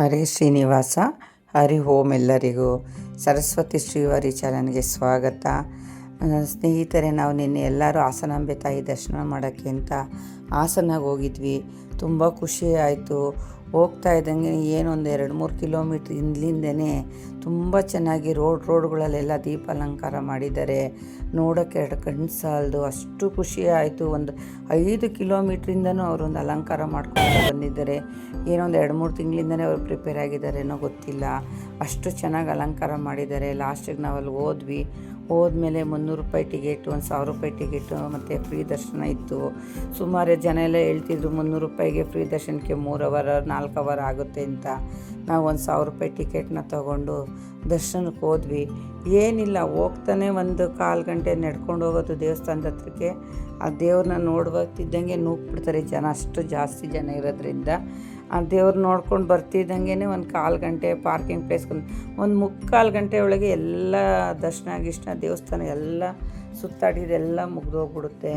ಹರೇ ಶ್ರೀನಿವಾಸ, ಹರಿ ಓಂ ಎಲ್ಲರಿಗೂ ಸರಸ್ವತಿ ಶ್ರೀವಾರಿ ಚಾನಲ್ಗೆ ಸ್ವಾಗತ. ಸ್ನೇಹಿತರೆ, ನಾವು ನಿನ್ನೆ ಎಲ್ಲರೂ ಹಾಸನಾಂಬೆ ತಾಯಿ ದರ್ಶನ ಮಾಡೋಕ್ಕೆ ಅಂತ ಹಾಸನಾಗ ಹೋಗಿದ್ವಿ. ತುಂಬ ಖುಷಿ ಆಯಿತು. ಹೋಗ್ತಾ ಇದ್ದಂಗೆ ಏನೊಂದು ಎರಡು ಮೂರು ಕಿಲೋಮೀಟ್ರ್ ಹಿಂದ್ಲಿಂದನೇ ತುಂಬ ಚೆನ್ನಾಗಿ ರೋಡ್ ರೋಡ್ಗಳಲ್ಲೆಲ್ಲ ದೀಪ ಅಲಂಕಾರ ಮಾಡಿದ್ದಾರೆ. ನೋಡೋಕ್ಕೆ ಎರಡು ಕಣ್ಣು ಸಾಲದು ಅಷ್ಟು ಖುಷಿ ಆಯಿತು. ಒಂದು ಐದು ಕಿಲೋಮೀಟ್ರಿಂದನೂ ಅವರೊಂದು ಅಲಂಕಾರ ಮಾಡ್ಕೊಂಡು ಬಂದಿದ್ದಾರೆ. ಏನೋ ಒಂದು ಎರಡು ಮೂರು ತಿಂಗಳಿಂದನೇ ಅವರು ಪ್ರಿಪೇರ್ ಆಗಿದ್ದಾರೇನೋ ಗೊತ್ತಿಲ್ಲ. ಅಷ್ಟು ಚೆನ್ನಾಗಿ ಅಲಂಕಾರ ಮಾಡಿದ್ದಾರೆ. ಲಾಸ್ಟಿಗೆ ನಾವು ಅಲ್ಲಿ ಹೋದ್ವಿ. ಹೋದ್ಮೇಲೆ ಮುನ್ನೂರು ರೂಪಾಯಿ ಟಿಕೆಟ್, ಒಂದು ಸಾವಿರ ರೂಪಾಯಿ ಟಿಕೆಟು, ಮತ್ತು ಫ್ರೀ ದರ್ಶನ ಇತ್ತು. ಸುಮಾರು ಜನ ಎಲ್ಲ ಹೇಳ್ತಿದ್ರು, ಮುನ್ನೂರು ರೂಪಾಯಿಗೆ ಫ್ರೀ ದರ್ಶನಕ್ಕೆ ಮೂರು ಅವರ್ ನಾಲ್ಕು ಅವರ್ ಆಗುತ್ತೆ ಅಂತ. ನಾವು ಒಂದು ಸಾವಿರ ರೂಪಾಯಿ ಟಿಕೆಟ್ನ ತಗೊಂಡು ದರ್ಶನಕ್ಕೆ ಹೋದ್ವಿ. ಏನಿಲ್ಲ, ಹೋಗ್ತಾನೆ ಒಂದು ಕಾಲು ಗಂಟೆ ನಡ್ಕೊಂಡು ಹೋಗೋದು ದೇವಸ್ಥಾನದ ಹತ್ರಕ್ಕೆ. ಆ ದೇವ್ರನ್ನ ನೋಡ್ಬರ್ತಿದ್ದಂಗೆ ನೂಕ್ಬಿಡ್ತಾರೆ ಜನ, ಅಷ್ಟು ಜಾಸ್ತಿ ಜನ ಇರೋದ್ರಿಂದ. ಆ ದೇವ್ರು ನೋಡ್ಕೊಂಡು ಬರ್ತಿದ್ದಂಗೆ ಒಂದು ಕಾಲು ಗಂಟೆ ಪಾರ್ಕಿಂಗ್ ಪ್ಲೇಸ್ ಒಂದು ಮುಕ್ಕಾಲು ಗಂಟೆ ಒಳಗೆ ಎಲ್ಲ ದರ್ಶನ ಗಿಶ್ನ ದೇವಸ್ಥಾನ ಎಲ್ಲ ಸುತ್ತಾಡಿದೆಲ್ಲ ಮುಗ್ದೋಗ್ಬಿಡುತ್ತೆ.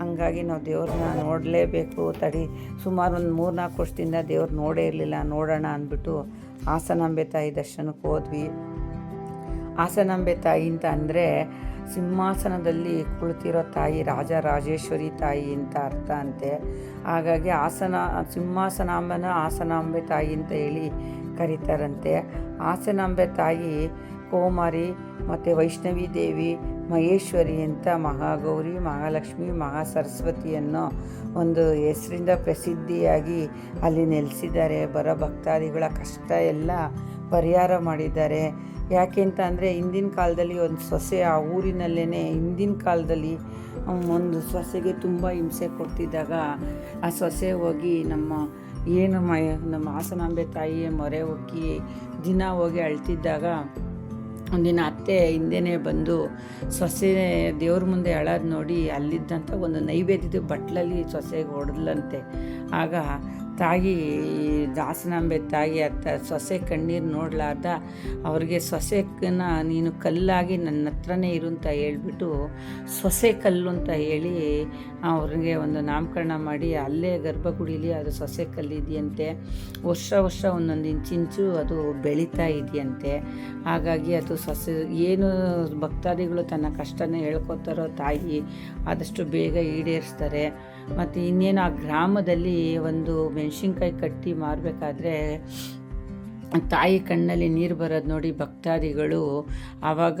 ಹಂಗಾಗಿ ನಾವು ದೇವ್ರನ್ನ ನೋಡಲೇಬೇಕು. ತಡಿ, ಸುಮಾರು ಒಂದು ಮೂರು ನಾಲ್ಕು ವರ್ಷದಿಂದ ದೇವ್ರು ನೋಡೇ ಇರಲಿಲ್ಲ, ನೋಡೋಣ ಅಂದ್ಬಿಟ್ಟು ಹಾಸನಾಂಬೆ ತಾಯಿ ದರ್ಶನಕ್ಕೆ ಹೋದ್ವಿ. ಹಾಸನಾಂಬೆ ತಾಯಿ ಅಂತ ಅಂದರೆ ಸಿಂಹಾಸನದಲ್ಲಿ ಕುಳಿತಿರೋ ತಾಯಿ ರಾಜ ರಾಜೇಶ್ವರಿ ತಾಯಿ ಅಂತ ಅರ್ಥ ಅಂತೆ. ಹಾಗಾಗಿ ಹಾಸನ, ಸಿಂಹಾಸನಾಂಬನ ಹಾಸನಾಂಬೆ ತಾಯಿ ಅಂತ ಹೇಳಿ ಕರೀತಾರಂತೆ. ಹಾಸನಾಂಬೆ ತಾಯಿ ಕೋಮಾರಿ ಮತ್ತು ವೈಷ್ಣವಿ ದೇವಿ ಮಹೇಶ್ವರಿ ಅಂತ ಮಹಾಗೌರಿ, ಮಹಾಲಕ್ಷ್ಮಿ ಮಹಾ ಅನ್ನೋ ಒಂದು ಹೆಸರಿಂದ ಪ್ರಸಿದ್ಧಿಯಾಗಿ ಅಲ್ಲಿ ನೆಲೆಸಿದ್ದಾರೆ. ಬರೋ ಭಕ್ತಾದಿಗಳ ಕಷ್ಟ ಎಲ್ಲ ಪರಿಹಾರ ಮಾಡಿದ್ದಾರೆ. ಯಾಕೆ ಅಂತ ಅಂದರೆ, ಹಿಂದಿನ ಕಾಲದಲ್ಲಿ ಒಂದು ಸೊಸೆ ಆ ಊರಿನಲ್ಲೇ ಹಿಂದಿನ ಕಾಲದಲ್ಲಿ ಒಂದು ಸೊಸೆಗೆ ತುಂಬ ಹಿಂಸೆ ಕೊಡ್ತಿದ್ದಾಗ ಆ ಸೊಸೆ ಹೋಗಿ ನಮ್ಮ ಏನು ಮ ನಮ್ಮ ಹಾಸನಾಂಬೆ ತಾಯಿಯ ಮೊರೆ ಹೋಗಿ ದಿನ ಹೋಗಿ ಅಳ್ತಿದ್ದಾಗ ಒಂದಿನ ಅತ್ತೆ ಹಿಂದೆನೇ ಬಂದು ಸೊಸೆ ದೇವ್ರ ಮುಂದೆ ಅಳೋದು ನೋಡಿ ಅಲ್ಲಿದ್ದಂಥ ಒಂದು ನೈವೇದ್ಯದ ಬಟ್ಲಲ್ಲಿ ಸೊಸೆಗೆ ಹೊಡೆದ್ಲಂತೆ. ಆಗ ತಾಯಿ ದಾಸನಾಂಬೆ ತಾಯಿ ಅತ್ತ ಸೊಸೆ ಕಣ್ಣೀರು ನೋಡಲಾರ್ದ, ಅವ್ರಿಗೆ ಸೊಸೆಕನ್ನ ನೀನು ಕಲ್ಲಾಗಿ ನನ್ನ ಹತ್ರನೇ ಇರು ಅಂತ ಹೇಳ್ಬಿಟ್ಟು ಸೊಸೆ ಕಲ್ಲು ಅಂತ ಹೇಳಿ ಅವ್ರಿಗೆ ಒಂದು ನಾಮಕರಣ ಮಾಡಿ, ಅಲ್ಲೇ ಗರ್ಭಗುಡಿಲಿ ಅದು ಸೊಸೆ ಕಲ್ಲಿದೆಯಂತೆ. ವರ್ಷ ವರ್ಷ ಒಂದೊಂದು ಇಂಚಿಂಚು ಅದು ಬೆಳೀತಾ ಇದೆಯಂತೆ. ಹಾಗಾಗಿ ಅದು ಸೊಸೆ ಏನು ಭಕ್ತಾದಿಗಳು ತನ್ನ ಕಷ್ಟನ ಹೇಳ್ಕೊತಾರೋ ತಾಯಿ ಆದಷ್ಟು ಬೇಗ ಈಡೇರಿಸ್ತಾರೆ. ಮತ್ತು ಇನ್ನೇನು ಆ ಗ್ರಾಮದಲ್ಲಿ ಒಂದು ಮೆಣಸಿನ್ಕಾಯಿ ಕಟ್ಟಿ ಮಾರಬೇಕಾದ್ರೆ ತಾಯಿ ಕಣ್ಣಲ್ಲಿ ನೀರು ಬರೋದು ನೋಡಿ ಭಕ್ತಾದಿಗಳು ಆವಾಗ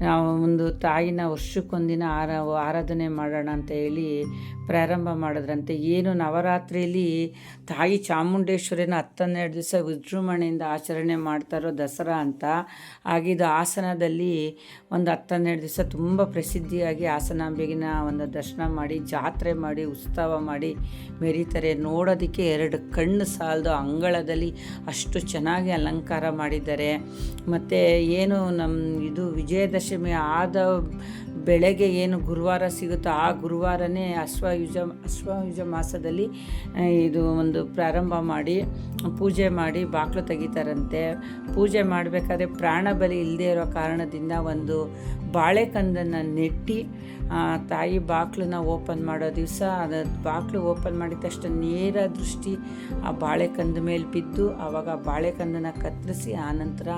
ನಾವು ಒಂದು ತಾಯಿನ ವರ್ಷಕ್ಕೊಂದಿನ ಆರ, ಆರಾಧನೆ ಮಾಡೋಣ ಅಂತ ಹೇಳಿ ಪ್ರಾರಂಭ ಮಾಡಿದ್ರಂತೆ. ಏನು ನವರಾತ್ರಿಯಲ್ಲಿ ತಾಯಿ ಚಾಮುಂಡೇಶ್ವರಿನ ಹತ್ತನ್ನೆರಡು ದಿವಸ ವಿಜೃಂಭಣೆಯಿಂದ ಆಚರಣೆ ಮಾಡ್ತಾರೋ ದಸರಾ ಅಂತ. ಆಗಿದ್ದು ಹಾಸನದಲ್ಲಿ ಒಂದು ಹತ್ತನ್ನೆರಡು ದಿವಸ ತುಂಬ ಪ್ರಸಿದ್ಧಿಯಾಗಿ ಹಾಸನಾಂಬೆಗಿನ ಒಂದು ದರ್ಶನ ಮಾಡಿ, ಜಾತ್ರೆ ಮಾಡಿ, ಉತ್ಸವ ಮಾಡಿ ಮೆರೀತಾರೆ. ನೋಡೋದಕ್ಕೆ ಎರಡು ಕಣ್ಣು ಸಾಲದು ಅಂಗಳದಲ್ಲಿ ಅಷ್ಟು ಚೆನ್ನಾಗಿ ಅಲಂಕಾರ ಮಾಡಿದ್ದಾರೆ. ಮತ್ತು ಏನು ನಮ್ಮ ಇದು ವಿಜಯದಶಮಿ ಆದ ಬೆಳಗ್ಗೆ ಏನು ಗುರುವಾರ ಸಿಗುತ್ತೋ ಆ ಗುರುವಾರನೇ ಅಶ್ವಯುಜ ಅಶ್ವಯುಜ ಮಾಸದಲ್ಲಿ ಇದು ಒಂದು ಪ್ರಾರಂಭ ಮಾಡಿ, ಪೂಜೆ ಮಾಡಿ ಬಾಗಿಲು ತೆಗಿತಾರಂತೆ. ಪೂಜೆ ಮಾಡಬೇಕಾದ್ರೆ ಪ್ರಾಣ ಬಲಿ ಇಲ್ಲದೆ ಇರೋ ಕಾರಣದಿಂದ ಒಂದು ಬಾಳೆಕಂದನ್ನು ನೆಟ್ಟಿ ತಾಯಿ ಬಾಗಿಲನ್ನ ಓಪನ್ ಮಾಡೋ ದಿವಸ ಅದು ಬಾಗಿಲು ಓಪನ್ ಮಾಡಿದ ತಕ್ಷಣ ನೇರ ದೃಷ್ಟಿ ಆ ಬಾಳೆಕಂದ ಮೇಲೆ ಬಿದ್ದು ಆವಾಗ ಬಾಳೆಕಂದನ ಕತ್ತರಿಸಿ ಆನಂತರ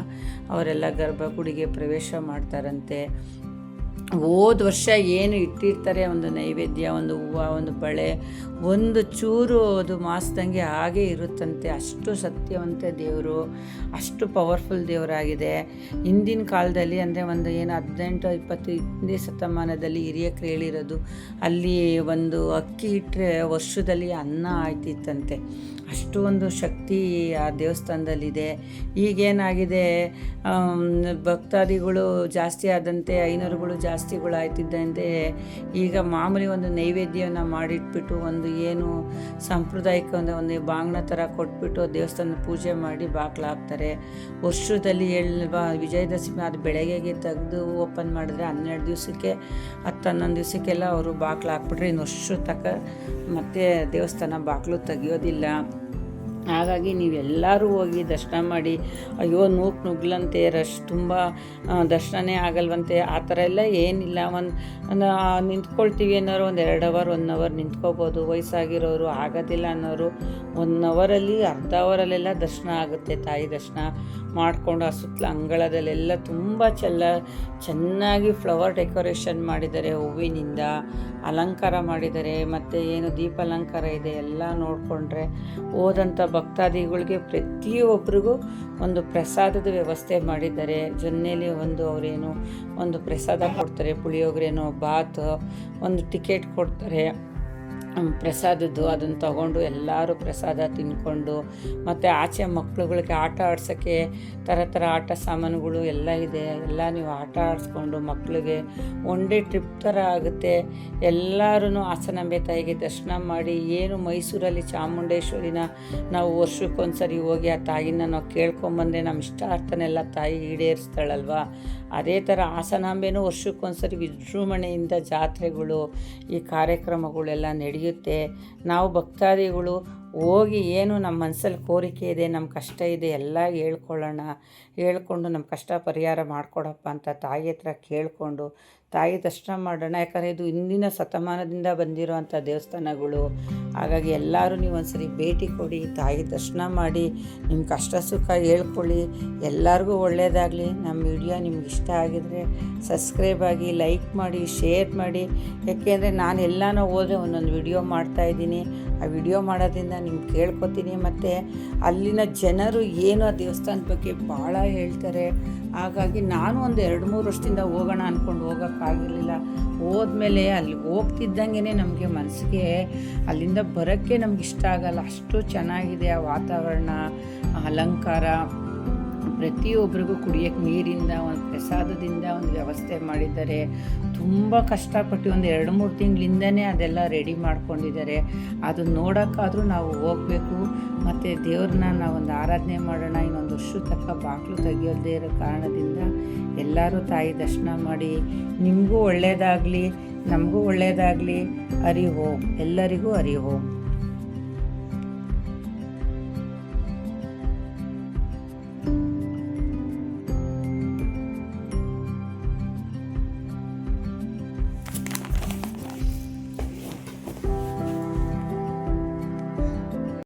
ಅವರೆಲ್ಲ ಗರ್ಭಗುಡಿಗೆ ಪ್ರವೇಶ ಮಾಡ್ತಾರಂತೆ. ಹೋದ ವರ್ಷ ಏನು ಇಟ್ಟಿರ್ತಾರೆ ಒಂದು ನೈವೇದ್ಯ, ಒಂದು ಹೂವು, ಒಂದು ಬಳೆ, ಒಂದು ಚೂರು ಅದು ಮಾಸ್ದಂಗೆ ಹಾಗೆ ಇರುತ್ತಂತೆ. ಅಷ್ಟು ಸತ್ಯವಂತ ದೇವರು, ಅಷ್ಟು ಪವರ್ಫುಲ್ ದೇವರಾಗಿದೆ. ಹಿಂದಿನ ಕಾಲದಲ್ಲಿ ಅಂದರೆ ಒಂದು ಏನು ಹದಿನೆಂಟು, ಇಪ್ಪತ್ತು ಹಿಂದೆ ಶತಮಾನದಲ್ಲಿ ಹಿರಿಯಕ್ರು ಹೇಳಿರೋದು ಅಲ್ಲಿ ಒಂದು ಅಕ್ಕಿ ಇಟ್ಟರೆ ವರ್ಷದಲ್ಲಿ ಅನ್ನ ಆಯ್ತಿತ್ತಂತೆ. ಅಷ್ಟು ಒಂದು ಶಕ್ತಿ ಆ ದೇವಸ್ಥಾನದಲ್ಲಿದೆ. ಈಗೇನಾಗಿದೆ ಭಕ್ತಾದಿಗಳು ಜಾಸ್ತಿ ಆದಂತೆ, ಐನೂರುಗಳು ಜಾಸ್ತಿಗಳು ಆಯ್ತಿದ್ದಂತೆ ಈಗ ಮಾಮೂಲಿ ಒಂದು ನೈವೇದ್ಯವನ್ನು ಮಾಡಿಟ್ಬಿಟ್ಟು ಒಂದು ಏನು ಸಾಂಪ್ರದಾಯಿಕ ಒಂದು ಒಂದು ಬಾಂಗ್ನ ಥರ ಕೊಟ್ಬಿಟ್ಟು ದೇವಸ್ಥಾನ ಪೂಜೆ ಮಾಡಿ ಬಾಗ್ಲು ಹಾಕ್ತಾರೆ. ವರ್ಷದಲ್ಲಿ ಎಲ್ವಾ ವಿಜಯದಶಮಿ ಅದು ಬೆಳಗ್ಗೆಗೆ ತೆಗೆದು ಓಪನ್ ಮಾಡಿದ್ರೆ ಹನ್ನೆರಡು ದಿವಸಕ್ಕೆ, ಹತ್ತು ಹನ್ನೊಂದು ದಿವಸಕ್ಕೆಲ್ಲ ಅವರು ಬಾಗ್ಲು ಹಾಕ್ಬಿಟ್ರೆ ಇನ್ನು ವರ್ಷ ತನಕ ಮತ್ತೆ ದೇವಸ್ಥಾನ ಬಾಗಿಲು ತೆಗಿಯೋದಿಲ್ಲ. ಹಾಗಾಗಿ ನೀವೆಲ್ಲರೂ ಹೋಗಿ ದರ್ಶನ ಮಾಡಿ, ಅಯ್ಯೋ ನೂಕ್ ನುಗ್ಲಂತೆ, ರಶ್ ತುಂಬ ದರ್ಶನವೇ ಆಗಲ್ವಂತೆ, ಆ ಥರ ಎಲ್ಲ ಏನಿಲ್ಲ. ಒಂದು ನಿಂತ್ಕೊಳ್ತೀವಿ ಅನ್ನೋರು ಒಂದು ಎರಡು ಅವರ್ ಒನ್ ಅವರ್ ನಿಂತ್ಕೋಬೋದು. ವಯಸ್ಸಾಗಿರೋರು ಆಗೋದಿಲ್ಲ ಅನ್ನೋರು ಒನ್ ಅವರಲ್ಲಿ ಅರ್ಧ ಅವರಲ್ಲೆಲ್ಲ ದರ್ಶನ ಆಗುತ್ತೆ. ತಾಯಿ ದರ್ಶನ ಮಾಡಿಕೊಂಡು ಆ ಸುತ್ತಲ ಅಂಗಳದಲ್ಲೆಲ್ಲ ತುಂಬ ಚೆಲ್ಲ, ಚೆನ್ನಾಗಿ ಫ್ಲವರ್ ಡೆಕೋರೇಷನ್ ಮಾಡಿದ್ದಾರೆ ಹೂವಿನಿಂದ. ಅಲಂಕಾರ ಮಾಡಿದ್ದಾರೆ. ಮತ್ತು ಏನು ದೀಪ ಅಲಂಕಾರ ಇದೆ ಎಲ್ಲ ನೋಡಿಕೊಂಡ್ರೆ ಹೋದಂಥ ಭಕ್ತಾದಿಗಳಿಗೆ ಪ್ರತಿಯೊಬ್ಬರಿಗೂ ಒಂದು ಪ್ರಸಾದದ ವ್ಯವಸ್ಥೆ ಮಾಡಿದ್ದಾರೆ. ಜೊನ್ನೆಲಿ ಒಂದು ಅವರೇನು ಒಂದು ಪ್ರಸಾದ ಕೊಡ್ತಾರೆ, ಪುಳಿಯೋಗರೆನೋ, ಬಾತ್, ಒಂದು ಟಿಕೆಟ್ ಕೊಡ್ತಾರೆ. ಪ್ರಸಾದದ್ದು ಅದನ್ನು ತಗೊಂಡು ಎಲ್ಲರೂ ಪ್ರಸಾದ ತಿನ್ಕೊಂಡು, ಮತ್ತು ಆಚೆ ಮಕ್ಳುಗಳಿಗೆ ಆಟ ಆಡ್ಸೋಕ್ಕೆ ಥರ ಥರ ಆಟ ಸಾಮಾನುಗಳು ಎಲ್ಲ ಇದೆ. ಎಲ್ಲ ನೀವು ಆಟ ಆಡಿಸ್ಕೊಂಡು ಮಕ್ಕಳಿಗೆ ಒನ್ ಡೇ ಟ್ರಿಪ್ ಥರ ಆಗುತ್ತೆ. ಎಲ್ಲರೂ ಹಾಸನಾಂಬೆ ತಾಯಿಗೆ ದರ್ಶನ ಮಾಡಿ, ಏನು ಮೈಸೂರಲ್ಲಿ ಚಾಮುಂಡೇಶ್ವರಿನ ನಾವು ವರ್ಷಕ್ಕೊಂದ್ಸರಿ ಹೋಗಿ ಆ ತಾಯಿನ ನಾವು ಕೇಳ್ಕೊಂಬಂದ್ರೆ ನಮ್ಮ ಇಷ್ಟಾರ್ಥನೆಲ್ಲ ತಾಯಿ ಈಡೇರಿಸ್ತಾಳಲ್ವಾ? ಅದೇ ಥರ ಹಾಸನಾಂಬೆನೂ ವರ್ಷಕ್ಕೊಂದ್ಸರಿ ವಿಜೃಂಭಣೆಯಿಂದ ಜಾತ್ರೆಗಳು, ಈ ಕಾರ್ಯಕ್ರಮಗಳೆಲ್ಲ ನಡೆಯುತ್ತೆ ನಾವು ಭಕ್ತಾದಿಗಳು ಹೋಗಿ ಏನು ನಮ್ಮ ಮನಸ್ಸಲ್ಲಿ ಕೋರಿಕೆ ಇದೆ, ನಮ್ಮ ಕಷ್ಟ ಇದೆ, ಎಲ್ಲ ಹೇಳ್ಕೊಳ್ಳೋಣ. ಹೇಳ್ಕೊಂಡು ನಮ್ಮ ಕಷ್ಟ ಪರಿಹಾರ ಮಾಡಿಕೊಡಪ್ಪ ಅಂತ ತಾಯಿ ಹತ್ರ ಕೇಳಿಕೊಂಡು, ತಾಯಿ ದರ್ಶನ ಮಾಡೋಣ. ಯಾಕಂದರೆ ಇದು ಇಂದಿನ ಶತಮಾನದಿಂದ ಬಂದಿರೋವಂಥ ದೇವಸ್ಥಾನಗಳು. ಹಾಗಾಗಿ ಎಲ್ಲರೂ ನೀವು ಒಂದ್ಸರಿ ಭೇಟಿ ಕೊಡಿ, ತಾಯಿ ದರ್ಶನ ಮಾಡಿ, ನಿಮ್ಮ ಕಷ್ಟ ಸುಖ ಹೇಳ್ಕೊಳ್ಳಿ. ಎಲ್ಲರಿಗೂ ಒಳ್ಳೆಯದಾಗಲಿ ನಮ್ಮ ವಿಡಿಯೋ ನಿಮ್ಗೆ ಇಷ್ಟ ಆಗಿದರೆ ಸಬ್ಸ್ಕ್ರೈಬ್ ಆಗಿ, ಲೈಕ್ ಮಾಡಿ, ಶೇರ್ ಮಾಡಿ. ಯಾಕೆಂದರೆ ನಾನು ಎಲ್ಲನೂ ಹೋದರೆ ಒಂದೊಂದು ವಿಡಿಯೋ ಮಾಡ್ತಾಯಿದ್ದೀನಿ ಆ ವಿಡಿಯೋ ಮಾಡೋದ್ರಿಂದ ನಿಮ್ಗೆ ಕೇಳ್ಕೊತೀನಿ. ಮತ್ತು ಅಲ್ಲಿನ ಜನರು ಏನು ಆ ದೇವಸ್ಥಾನದ ಬಗ್ಗೆ ಭಾಳ ಹೇಳ್ತಾರೆ. ಹಾಗಾಗಿ ನಾನು ಒಂದು ಎರಡು ಮೂರು ವರ್ಷದಿಂದ ಹೋಗೋಣ ಅಂದ್ಕೊಂಡು ಹೋಗೋಕ್ಕಾಗಿರಲಿಲ್ಲ ಹೋದ್ಮೇಲೆ ಅಲ್ಲಿ ಹೋಗ್ತಿದ್ದಂಗೆ ನಮಗೆ ಮನಸ್ಸಿಗೆ ಅಲ್ಲಿಂದ ಬರೋಕ್ಕೆ ನಮ್ಗೆ ಇಷ್ಟ ಆಗಲ್ಲ. ಅಷ್ಟು ಚೆನ್ನಾಗಿದೆ ಆ ವಾತಾವರಣ, ಅಲಂಕಾರ. ಪ್ರತಿಯೊಬ್ಬರಿಗೂ ಕುಡಿಯೋಕ್ಕೆ ನೀರಿಂದ, ಒಂದು ಪ್ರಸಾದದಿಂದ ಒಂದು ವ್ಯವಸ್ಥೆ ಮಾಡಿದ್ದಾರೆ. ತುಂಬ ಕಷ್ಟಪಟ್ಟು ಒಂದು ಎರಡು ಮೂರು ತಿಂಗಳಿಂದನೇ ಅದೆಲ್ಲ ರೆಡಿ ಮಾಡ್ಕೊಂಡಿದ್ದಾರೆ. ಅದು ನೋಡೋಕ್ಕಾದರೂ ನಾವು ಹೋಗಬೇಕು. ಮತ್ತು ದೇವ್ರನ್ನ ನಾವು ಒಂದು ಆರಾಧನೆ ಮಾಡೋಣ. ಇನ್ನೊಂದು ವರ್ಷ ತಕ್ಕ ಬಾಗಿಲು ತೆಗಿಯೋದೇ ಇರೋ ಕಾರಣದಿಂದ ಎಲ್ಲರೂ ತಾಯಿ ದರ್ಶನ ಮಾಡಿ. ನಿಮಗೂ ಒಳ್ಳೆಯದಾಗಲಿ ನಮಗೂ ಒಳ್ಳೆಯದಾಗಲಿ ಓಂ ಎಲ್ಲರಿಗೂ ಓಂ